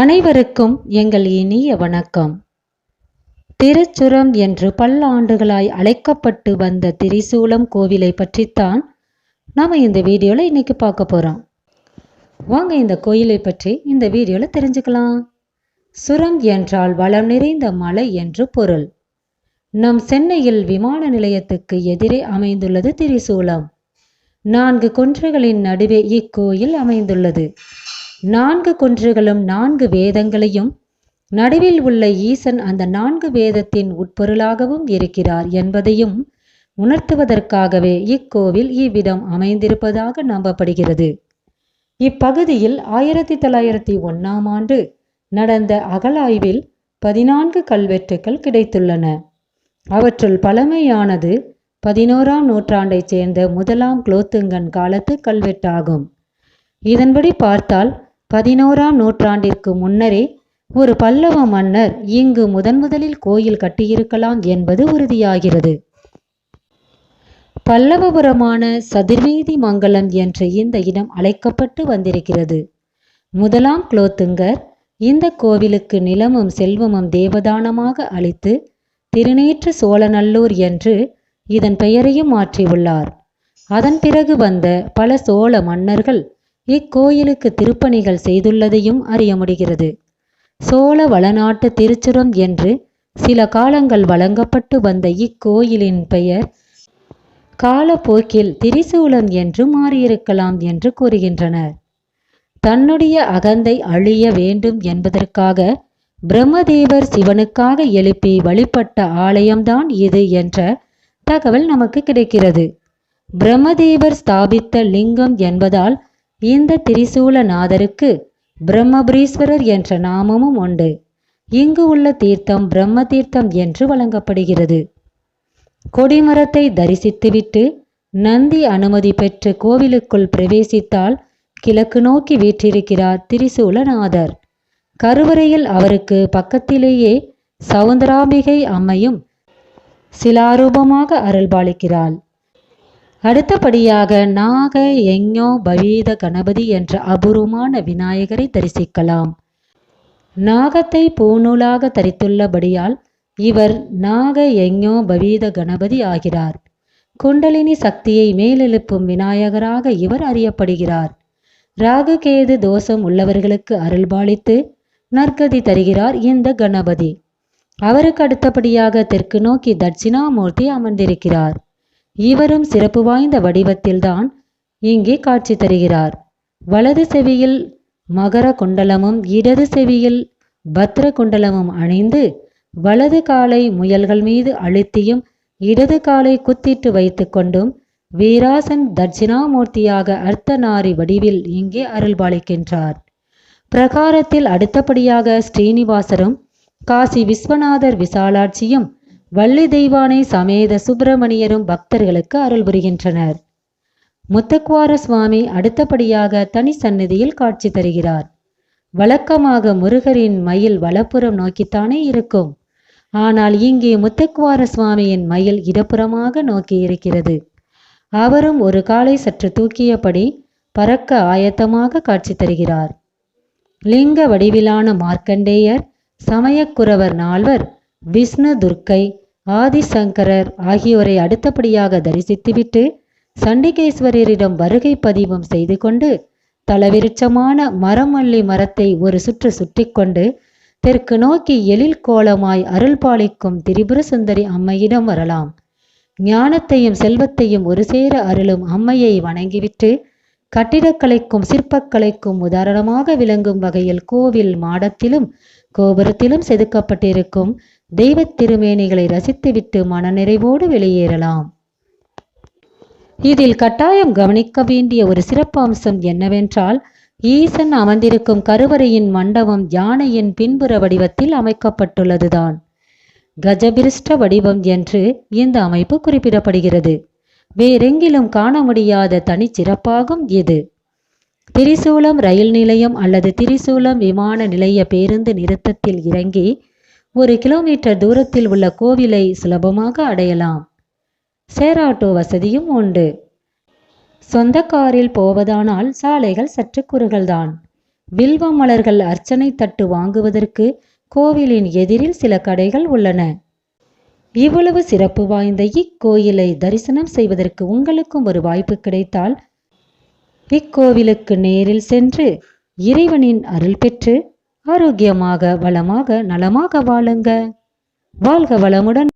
அனைவருக்கும் எங்கள் இனிய வணக்கம். திருச்சுரம் என்று பல்லாண்டுகளாய் அழைக்கப்பட்டு வந்த திரிசூலம் கோவிலை பற்றித்தான் நாம் இந்த வீடியோவில் இன்னைக்கு பார்க்க போகிறோம் வாங்க இந்த கோயிலை பற்றி இந்த வீடியோவில் தெரிஞ்சுக்கலாம். சுரம் என்றால் வளம் நிறைந்த மலை என்று பொருள். நம் சென்னையில் விமான நிலையத்துக்கு எதிரே அமைந்துள்ளது திரிசூலம். நான்கு குன்றுகளின் நடுவே இக்கோயில் அமைந்துள்ளது. நான்கு குன்றுகளும் நான்கு வேதங்களையும் நடுவில் உள்ள ஈசன் அந்த நான்கு வேதத்தின் உட்பொருளாகவும் இருக்கிறார் என்பதையும் உணர்த்துவதற்காகவே இக்கோவில் இவ்விதம் அமைந்திருப்பதாக நம்பப்படுகிறது. இப்பகுதியில் ஆயிரத்தி தொள்ளாயிரத்தி ஒன்னாம் ஆண்டு நடந்த அகலாய்வில் பதினான்கு கல்வெட்டுக்கள் கிடைத்துள்ளன. அவற்றுள் பழமையானது பதினோராம் நூற்றாண்டைச் சேர்ந்த முதலாம் குலோத்துங்கன் காலத்து கல்வெட்டாகும். இதன்படி பார்த்தால் பதினோராம் நூற்றாண்டிற்கு முன்னரே ஒரு பல்லவ மன்னர் இங்கு முதன் முதலில் கோயில் கட்டியிருக்கலாம் என்பது உறுதியாகிறது. பல்லவபுரமான சதுர்வேதி மங்கலம் என்ற இந்த இடம் அழைக்கப்பட்டு வந்திருக்கிறது. முதலாம் குலோத்துங்கர் இந்த கோவிலுக்கு நிலமும் செல்வமும் தேவதானமாக அளித்து திருநேற்று சோழநல்லூர் என்று இதன் பெயரையும் மாற்றியுள்ளார். அதன் பிறகு வந்த பல சோழ மன்னர்கள் இக்கோயிலுக்கு திருப்பணிகள் செய்துள்ளதையும் அறிய முடிகிறது. சோழ வளநாட்டு திருச்சுரம் என்று சில காலங்கள் வழங்கப்பட்டு வந்த இக்கோயிலின் பெயர் காலப்போக்கில் திரிசூலம் என்று மாறியிருக்கலாம் என்று கூறுகின்றனர். தன்னுடைய அகந்தை அழிய வேண்டும் என்பதற்காக பிரம்மதேவர் சிவனுக்காக எழுப்பி வழிபட்ட ஆலயம்தான் இது என்ற தகவல் நமக்கு கிடைக்கிறது. பிரம்மதேவர் ஸ்தாபித்த லிங்கம் என்பதால் இந்த திரிசூலநாதருக்கு பிரம்மபுரீஸ்வரர் என்ற நாமமும் உண்டு. இங்கு உள்ள தீர்த்தம் பிரம்ம தீர்த்தம் என்று வழங்கப்படுகிறது. கொடிமரத்தை தரிசித்துவிட்டு நந்தி அனுமதி பெற்று கோவிலுக்குள் பிரவேசித்தால் கிழக்கு நோக்கி வீற்றிருக்கிறார் திரிசூலநாதர். கருவறையில் அவருக்கு பக்கத்திலேயே சவுந்தராம்பிகை அம்மையும் சிலாரூபமாக அருள்பாலிக்கிறாள். அடுத்தபடியாக நாக யஞோ பவீத கணபதி என்ற அபூர்வமான விநாயகரை தரிசிக்கலாம். நாகத்தை பூநூலாக தரித்துள்ளபடியால் இவர் நாக யஞோ பவீத கணபதி ஆகிறார். குண்டலினி சக்தியை மேலெழுப்பும் விநாயகராக இவர் அறியப்படுகிறார். ராகு கேது தோஷம் உள்ளவர்களுக்கு அருள்பாலித்து நற்கதி தருகிறார் இந்த கணபதி. அவருக்கு அடுத்தபடியாக தெற்கு நோக்கி தட்சிணாமூர்த்தி அமர்ந்திருக்கிறார். இவரும் சிறப்பு வாய்ந்த வடிவத்தில்தான் இங்கே காட்சி தருகிறார். வலது செவியில் மகர குண்டலமும் இடது செவியில் பத்ர குண்டலமும் அணிந்து வலது காலை முயல்கள் மீது அழுத்தியும் இடது காலை குத்திட்டு வைத்து கொண்டும் வீராசன் தட்சிணாமூர்த்தியாக அர்த்தநாரி வடிவில் இங்கே அருள்பாலிக்கின்றார். பிரகாரத்தில் அடுத்தபடியாக ஸ்ரீனிவாசரும் காசி விஸ்வநாதர் விசாலாட்சியும் வள்ளி தெய்வானை சமேத சுப்பிரமணியரும் பக்தர்களுக்கு அருள் புரிகின்றனர். முத்தக்குவார சுவாமி அடுத்தபடியாக தனி சந்நிதியில் காட்சி தருகிறார். வழக்கமாக முருகரின் மயில் வலப்புறம் நோக்கித்தானே இருக்கும். ஆனால் இங்கே முத்தக்குவார சுவாமியின் மயில் இடப்புறமாக நோக்கி இருக்கிறது. அவரும் ஒரு காலை சற்று தூக்கியபடி பறக்க ஆயத்தமாக காட்சி தருகிறார். லிங்க வடிவிலான மார்க்கண்டேயர் சமயக்குறவர் நால்வர் விஷ்ணு துர்க்கை ஆதிசங்கரர் ஆகியோரை அடுத்தபடியாக தரிசித்துவிட்டு சண்டிகேஸ்வரரிடம் வருகை பதிவும் செய்து கொண்டு தலவிருட்சமான மரமல்லி மரத்தை ஒரு சுற்று சுற்றி கொண்டு தெற்கு நோக்கி எழில் கோலமாய் அருள் பாலிக்கும் திரிபுர சுந்தரி அம்மையிடம் வரலாம். ஞானத்தையும் செல்வத்தையும் ஒரு சேர அருளும் அம்மையை வணங்கிவிட்டு கட்டிடக்கலைக்கும் சிற்பக்கலைக்கும் உதாரணமாக விளங்கும் வகையில் கோவில் மாடத்திலும் கோபுரத்திலும் செதுக்கப்பட்டிருக்கும் தெய்வத் திருமேனிகளை ரசித்துவிட்டு மனநிறைவோடு வெளியேறலாம். இதில் கட்டாயம் கவனிக்க வேண்டிய ஒரு சிறப்பு அம்சம் என்னவென்றால் ஈசன் அமர்ந்திருக்கும் கருவறையின் மண்டபம் யானையின் பின்புற வடிவத்தில் அமைக்கப்பட்டுள்ளதுதான். கஜபிருஷ்ட வடிவம் என்று இந்த அமைப்பு குறிப்பிடப்படுகிறது. வேறெங்கிலும் காண முடியாத தனிச்சிறப்பாகும் இது. திரிசூலம் ரயில் நிலையம் அல்லது திரிசூலம் விமான நிலைய பேருந்து நிறுத்தத்தில் இறங்கி ஒரு கிலோமீட்டர் தூரத்தில் உள்ள கோவிலை சுலபமாக அடையலாம். சேராட்டோ ஆட்டோ வசதியும் உண்டு. சொந்த காரில் போவதானால் சாலைகள் சற்று குறுகள்தான் வில்வ மலர்கள் அர்ச்சனை தட்டு வாங்குவதற்கு கோவிலின் எதிரில் சில கடைகள் உள்ளன. இவ்வளவு சிறப்பு வாய்ந்த இக்கோயிலை தரிசனம் செய்வதற்கு உங்களுக்கும் ஒரு வாய்ப்பு கிடைத்தால் இக்கோவிலுக்கு நேரில் சென்று இறைவனின் அருள் பெற்று ஆரோக்கியமாக வளமாக நலமாக வாழுங்க. வாழ்க வளமுடன்.